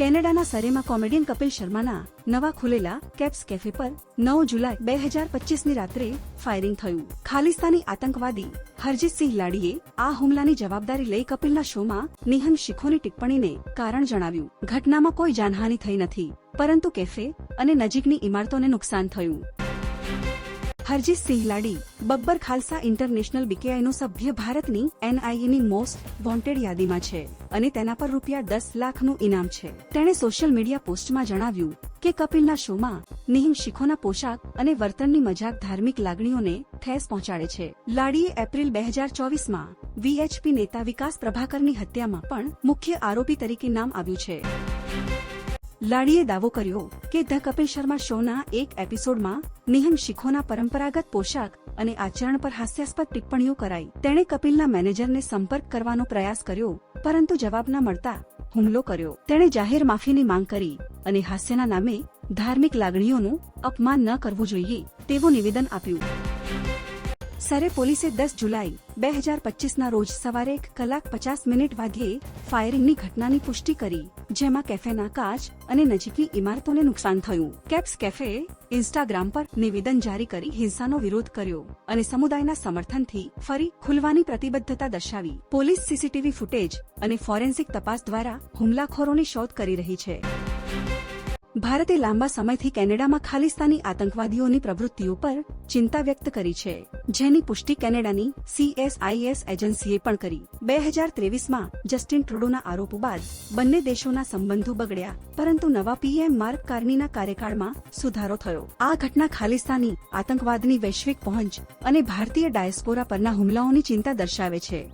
કેનેડાના સરેમાં કોમેડિયન કપિલ શર્માના નવા ખુલેલા caps cafe પર નવ જુલાઈ બે હજાર પચીસની રાત્રે ફાયરિંગ થયું. ખાલિસ્તાની આતંકવાદી હરજીતસિંહ લાડીએ આ હુમલાની જવાબદારી લઈ કપિલના શોમાં નિહંગ શીખોની ટિપ્પણીને કારણ જણાવ્યું. ઘટનામાં કોઈ જાનહાનિ થઈ નથી, પરંતુ કેફે અને નજીકની ઇમારતોને નુકસાન થયું. હરજીતસિંહ લાડી, બબ્બર ખાલસા ઇન્ટરનેશનલ બીકેઆઈનો સભ્ય ભારતની એનઆઈએની મોસ્ટ વોન્ટેડ યાદીમાં છે અને તેના પર રૂપિયા દસ લાખનું ઇનામ છે. તેણે સોશિયલ મીડિયા પોસ્ટમાં જણાવ્યું કે કપિલના શોમાં નિહિમ શીખોના પોશાક અને વર્તનની મજાક ધાર્મિક લાગણીઓને ઠેસ પહોંચાડે છે. લાડીએ એપ્રિલ બે હજાર ચોવીસમાં વીએચપી નેતા વિકાસ પ્રભાકરની હત્યામાં પણ મુખ્ય આરોપી તરીકે નામ આવ્યું છે. લાડીએ દાવો કર્યો કે ધ કપિલ શર્મા શોના એક એપિસોડમાં નિહંગ શીખોના પરંપરાગત પોશાક અને આચરણ પર હાસ્યાસ્પદ ટિપ્પણીઓ કરાઈ. તેણે કપિલના મેનેજરને સંપર્ક કરવાનો પ્રયાસ કર્યો, પરંતુ જવાબ ન મળતા હુમલો કર્યો. તેણે જાહેર માફીની માંગ કરી અને હાસ્યના નામે ધાર્મિક લાગણીઓનું અપમાન ન કરવું જોઈએ તેવું નિવેદન આપ્યું. સરે પોલીસે દસ જુલાઈ, બે હજાર પચીસના રોજ સવારે એક કલાક પચાસ મિનિટ વાગ્યે ફાયરિંગની ઘટનાની પુષ્ટિ કરી, જેમાં કેફેના કાચ અને નજીકની ઇમારતોને નુકસાન થયું. કેપ્સ કેફે ઇન્સ્ટાગ્રામ પર નિવેદન જારી કરી હિંસાનો વિરોધ કર્યો અને સમુદાયના સમર્થનથી ફરી ખુલવાની પ્રતિબદ્ધતા દર્શાવી. પોલીસ સીસીટીવી ફૂટેજ અને ફોરેન્સિક તપાસ દ્વારા હુમલાખોરોની શોધ કરી રહી છે. ભારતે લાંબા સમયથી કેનેડામાં ખાલિસ્તાની આતંકવાદીઓની પ્રવૃત્તિઓ પર ચિંતા વ્યક્ત કરી છે. જેની પુષ્ટિ કેનેડાની સીએસઆઈએસ એજન્સીએ પણ કરી. બે હજાર ત્રેવીસમાં જસ્ટિન ટ્રુડોના આરોપો બાદ બંને દેશોના સંબંધો બગડ્યા, પરંતુ નવા પીએમ માર્ક કાર્નીના કાર્યકાળમાં સુધારો થયો. આ ઘટના ખાલિસ્તાની આતંકવાદની વૈશ્વિક પહોંચ અને ભારતીય ડાયસ્પોરા પરના હુમલાઓની ચિંતા દર્શાવે છે.